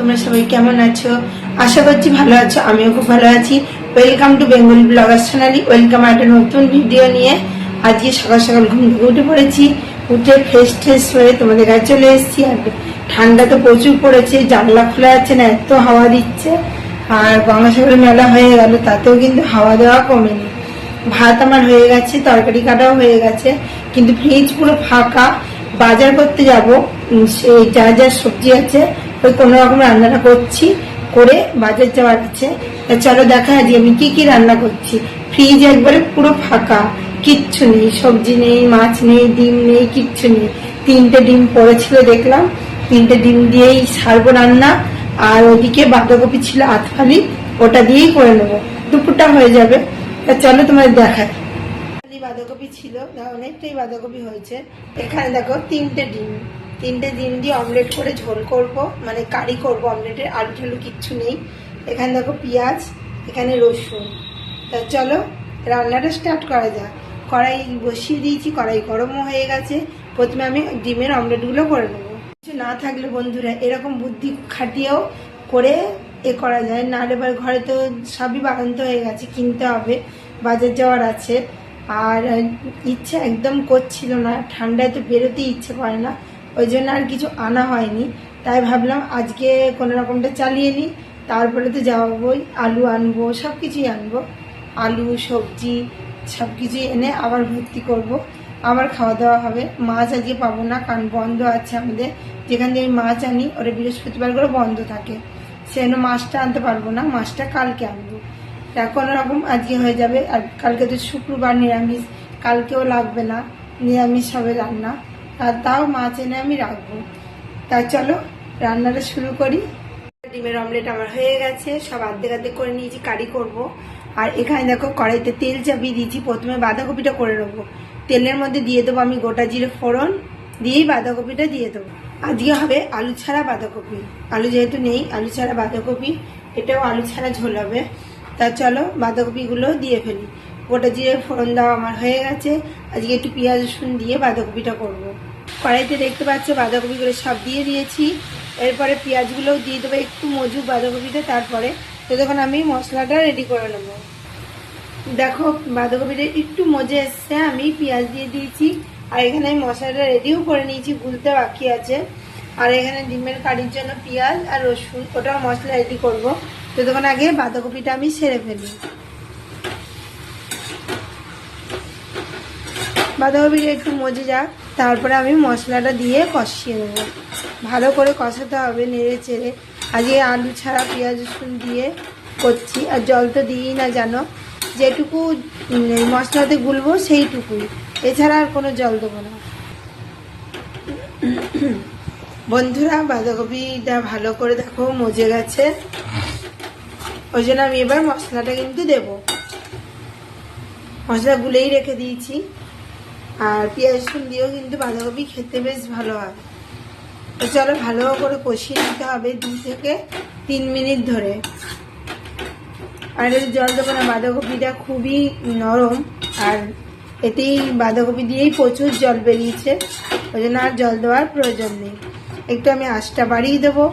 তোমরা সবাই কেমন আছো? আশা করছি ভালো আছো, আমিও খুব ভালো আছি। ওয়েলকাম টু বেঙ্গল ব্লগার চ্যানেলি ওয়েলকাম একটা নতুন ভিডিও নিয়ে। আজকে সকাল সকাল ঘুম থেকে উঠে পড়েছি। উঠে ফ্রেশ ট্রেশ হয়ে তোমাদের কাছে চলে এসেছি। আর ঠান্ডা তো প্রচুর পড়েছে, জানলা খোলা যাচ্ছে না, এত হাওয়া দিচ্ছে। আর গঙ্গাসাগর মেলা হয়ে গেল, তাতেও কিন্তু হাওয়া দেওয়া কমেনি। ভাত আমার হয়ে গেছে, তরকারি কাটাও হয়ে গেছে। কিন্তু ফ্রিজ পুরো ফাঁকা। বাজার করতে যাব যা যা সবজি আছে ওই কোনো রকম রান্নাটা করছি, করে বাজার যাওয়ার আছে। চলো দেখা আজকে আমি কি কি রান্না করছি। ফ্রিজ একবারে পুরো ফাঁকা, কিচ্ছু নেই, সবজি নেই, মাছ নেই, ডিম নেই, কিচ্ছু নেই। তিনটে ডিম পড়েছিল দেখলাম, তিনটে ডিম দিয়েই সারবো রান্না। আর ওদিকে বাঁধাকপি ছিল আতফালি, ওটা দিয়েই করে নেব। দুপুরটা হয়ে যাবে। তা চলো তোমাদের দেখায় বাঁধাকপি ছিল অনেকটাই বাঁধাকপি হয়েছে। এখানে দেখো তিনটে ডিম। তিনটে ডিম দিয়ে অমলেট করে ঝোল করব মানে কারি করব অমলেটের আলু ঠালু কিচ্ছু নেই। এখানে দেখো পেঁয়াজ, এখানে রসুন। তা চলো, রান্নাটা স্টার্ট করা যাক। কড়াই বসিয়ে দিয়েছি, কড়াই গরমও হয়ে গেছে। প্রথমে আমি ডিমের অমলেটগুলো করে নেব। কিছু না থাকলে বন্ধুরা, এরকম বুদ্ধি খাটিয়েও করে এ করা যায়। নাহলে এবার ঘরে তো সবই বাগান্ত হয়ে গেছে, কিনতে হবে, বাজার যাওয়ার আছে। আর ইচ্ছে একদম করছিল না, ঠান্ডায় তো বেরোতেই ইচ্ছে করে না। ওই জন্য আর কিছু আনা হয়নি। তাই ভাবলাম আজকে কোনো রকমটা চালিয়ে নিই। তারপরে তো যাওয়াবই আলু আনব সব কিছুই আনব। আলু, সবজি সব কিছুই এনে আবার ভর্তি করব। আবার খাওয়া দাওয়া হবে। মাছ আজকে পাবো না, কারণ বন্ধ আছে আমাদের। যেখান থেকে মাছ আনি ওটা বৃহস্পতিবার করে বন্ধ থাকে। সেজন্য মাছটা আনতে পারব না, মাছটা কালকে আনব। তা কোনো রকম আজকে হয়ে যাবে। আর কালকে তো শুক্রবার নিরামিষ, কালকেও লাগবে না। নিরামিষ হবে রান্না। আর তাও মাছ এনে আমি রাখব। তা চলো, রান্নাটা শুরু করি। ডিমের অমলেট আমার হয়ে গেছে, সব আর্ধেক আর্ধেক করে নিয়েছি, কারি করব। আর এখানে দেখো কড়াইতে তেল চাপিয়ে দিয়েছি, প্রথমে বাঁধাকপিটা করে নেব। তেলের মধ্যে দিয়ে দেবো আমি গোটা জিরে ফোড়ন, দিয়েই বাঁধাকপিটা দিয়ে দেবো। আজকে হবে আলু ছাড়া বাঁধাকপি। আলু যেহেতু নেই, আলু ছাড়া বাঁধাকপি, এটাও আলু ছাড়া ঝোল হবে। তা চলো বাঁধাকপিগুলো দিয়ে ফেলি। গোটা জিরে ফোড়ন দেওয়া আমার হয়ে গেছে। আজকে একটু পেঁয়াজ রসুন দিয়ে বাঁধাকপিটা করব। কড়াইতে দেখতে পাচ্ছ, বাঁধাকপিগুলো সব দিয়ে দিয়েছি। এরপরে পেঁয়াজগুলোও দিয়ে দেবো, একটু মজুর বাঁধাকপিটা, তারপরে তো তখন আমি মশলাটা রেডি করে নেব। দেখো, বাঁধাকপিটা একটু মজে এসছে, আমি পেঁয়াজ দিয়ে দিয়েছি। আর এখানে আমি মশলাটা রেডিও করে নিয়েছি, গুলতে বাকি আছে। আর এখানে ডিমের কারির জন্য পেঁয়াজ আর রসুন, ওটাও মশলা রেডি করব। তো তখন আগে বাঁধাকপিটা আমি সেরে ফেলি। বাঁধাকপিটা একটু মজে যাক, তারপরে আমি মশলাটা দিয়ে কষিয়ে নেব। ভালো করে কষাতে হবে নেড়ে চেড়ে। আজকে আলু ছাড়া পেঁয়াজ রসুন দিয়ে করছি, আর জল তো দিই না জানো যেটুকু মশলাতে গুলবো সেইটুকুই। এছাড়া আর কোনো জল দেবো না। বন্ধুরা, বাঁধাকপিটা ভালো করে দেখো মজে গেছে। ওই জন্য আমি এবার মশলাটা কিন্তু দেব। মশলা গুলেই রেখে দিয়েছি। আর পেঁয়াজ রসুন দিয়েও কিন্তু বাঁধাকপি খেতে বেশ ভালো হয়। তো চলো ভালো করে কষিয়ে নিতে হবে দু থেকে তিন মিনিট ধরে। আর জল দেবো না, বাঁধাকপিটা খুবই নরম। আর এতেই বাঁধাকপি দিয়েই প্রচুর জল বেরিয়েছে, ওই জন্য আর জল দেওয়ার প্রয়োজন নেই। একটু আমি আঁচটা বাড়িয়ে দেবো,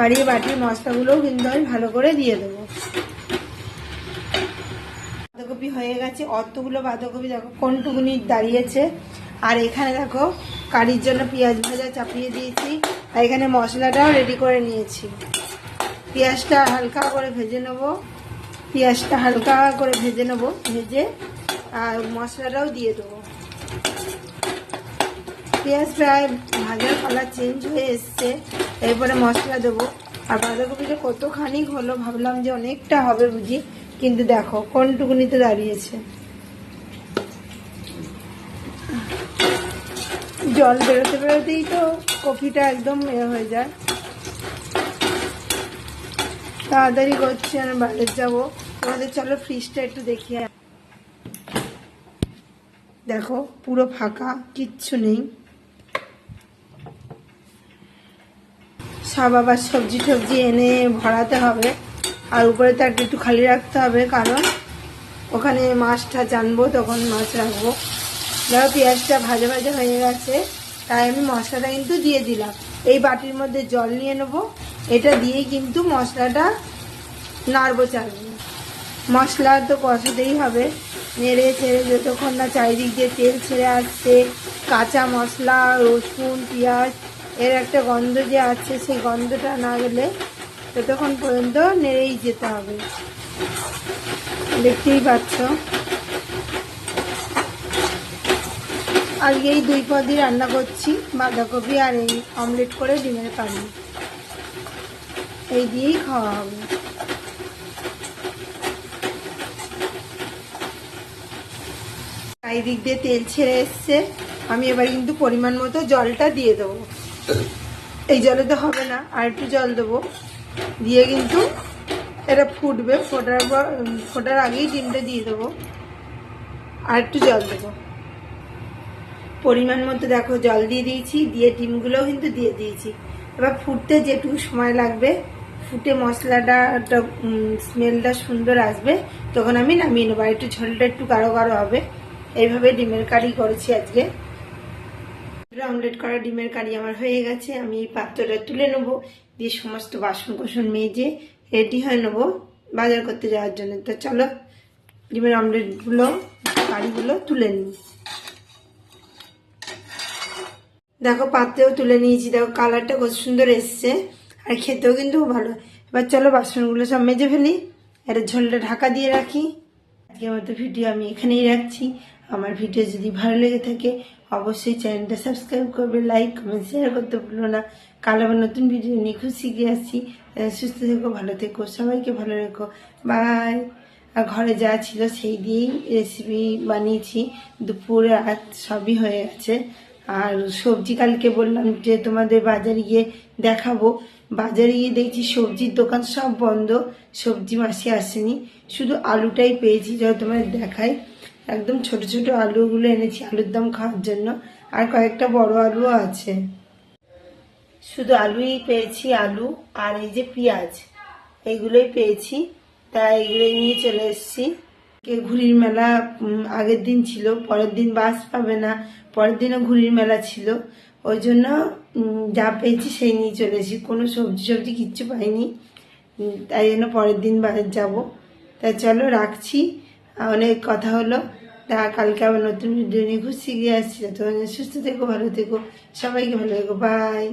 বাড়িয়ে বাটির মশলাগুলোও কিন্তু আমি ভালো করে দিয়ে দেবো। বাঁধাকপি হয়ে গেছে অতগুলো বাঁধাকপি দেখো কোনটুকুনি দাঁড়িয়েছে। আর এখানে দেখো কারির জন্য পেঁয়াজ ভাজা চাপিয়ে দিয়েছি, আর এখানে মশলাটাও রেডি করে নিয়েছি। পেঁয়াজটা হালকা করে ভেজে নেব। পেঁয়াজটা হালকা করে ভেজে নেব, ভেজে, আর মশলাটাও দিয়ে দেবো। পেঁয়াজ প্রায় ভাজার কালার চেঞ্জ হয়ে এসছে, এরপরে মশলা দেবো। আর বাঁধাকপিটা কতখানি হলো ভাবলাম যে অনেকটা হবে বুঝি। কিন্তু দেখো কোনটুকুনিতে দাঁড়িয়েছে? জল বেরোতে বেরোতেই তো কফিটা একদম এ হয়ে যায়। তাড়াতাড়ি করছি, আমি বাইরে যাব। তোমাদের চলো ফ্রিজটা একটু দেখি দেখো, পুরো ফাঁকা, কিচ্ছু নেই। সব আবার সবজি টবজি এনে ভরাতে হবে। আর উপরে তো একটু খালি রাখতে হবে, কারণ ওখানে মাছটা জানব, তখন মাছ রাখব। দেখো পেঁয়াজটা ভাজা ভাজা হয়ে গেছে, তাই আমি মশলাটা কিন্তু দিয়ে দিলাম। এই বাটির মধ্যে জল নিয়ে নেব, এটা দিয়েই কিন্তু মশলাটা নাড়বো চালবো মশলা তো কষাতেই হবে, নেড়ে ছেড়ে যতক্ষণ না চারিদিক দিয়ে তেল ছেড়ে আসছে, কাঁচা মশলা, রসুন, পেঁয়াজ, এর একটা গন্ধ যে আছে, সেই গন্ধটা না গেলে ততক্ষণ পর্যন্ত নেড়েই যেতে হবে। দেখতেই পাচ্ছ। আজকে এই দুই পদই রান্না করছি, বাঁধাকপি আর এই অমলেট করে ডিমের কারি এই দিয়েই খাওয়া হবে। চারিদিক দিয়ে তেল ছেড়ে এসছে। আমি এবার কিন্তু পরিমাণ মতো জলটা দিয়ে দেবো। এই জলে তো হবে না, আর একটু জল দেবো। দিয়ে কিন্তু এটা ফুটবে, ফোটার পর ফোটার আগেই ডিমটা দিয়ে দেবো। আর একটু জল দেবো। পরিমাণ মতো দেখো জল দিয়ে দিয়েছি, দিয়ে ডিমগুলোও কিন্তু দিয়ে দিয়েছি। এবার ফুটতে যেটুকু সময় লাগবে, ফুটে মশলাটা, একটা স্মেলটা সুন্দর আসবে, তখন আমি নামিয়ে নেব। আর একটু ঝোলটা একটু গাঢ় গাঢ় হবে। এইভাবে ডিমের কারি করেছি আজকে। অমলেট করা ডিমের কারি আমার হয়ে গেছে। আমি এই পাত্রটা তুলে নেব। দিয়ে সমস্ত বাসন কোসন মেজে রেডি হয়ে নেব বাজার করতে যাওয়ার জন্য। তো চলো ডিমের অমলেটগুলো কারিগুলো তুলে নিই। দেখো, পাত্রেও তুলে নিয়েছি। দেখো কালারটা কত সুন্দর এসছে। আর খেতেও কিন্তু ভালো। এবার চলো, বাসনগুলো সব মেজে ফেলি। এটা ঝোলটা ঢাকা দিয়ে রাখি। আজকে মতো ভিডিও আমি এখানেই রাখছি। আমার ভিডিও যদি ভালো লেগে থাকে, অবশ্যই চ্যানেলটা সাবস্ক্রাইব করবে, লাইক, কমেন্ট শেয়ার করতে ভুলো না। কাল আবার নতুন ভিডিও নিয়ে খুব শিখে আসছি। সুস্থ থেকো, ভালো থেকো, সবাইকে ভালো রেখো। বাই আর ঘরে যা ছিল সেই দিয়েই রেসিপি বানিয়েছি। দুপুরে রাত সবই হয়ে গেছে। আর সবজি কালকে বললাম যে তোমাদের বাজারে গিয়ে দেখাবো। বাজারে গিয়ে দেখছি সবজির দোকান সব বন্ধ। সবজি মাসি আসেনি। শুধু আলুটাই পেয়েছি, যা তোমাদের দেখাই। একদম ছোট ছোট আলুগুলো এনেছি আলুর দম খাওয়ার জন্য। আর কয়েকটা বড় আলুও আছে। শুধু আলুই পেয়েছি আলু আর এই যে পেঁয়াজ, এইগুলোই পেয়েছি। তাই এগুলোই নিয়ে চলে এসেছি। ঘুড়ির মেলা আগের দিন ছিল, পরের দিন বাস পাবে না, পরের দিনও ঘুড়ির মেলা ছিল। ওই জন্য যা পেয়েছি সেই নিয়ে চলে এসেছি। কোনো সবজি সবজি কিচ্ছু পাইনি। তাই জন্য পরের দিন বাজার যাব। তাই চলো রাখছি। অনেক কথা হলো। তা কালকে আবার নতুন ভিডিও নিয়ে খুশি গিয়ে আসছি। তখন সুস্থ থেকো, ভালো থেকো, সবাইকে ভালো থেকো বাই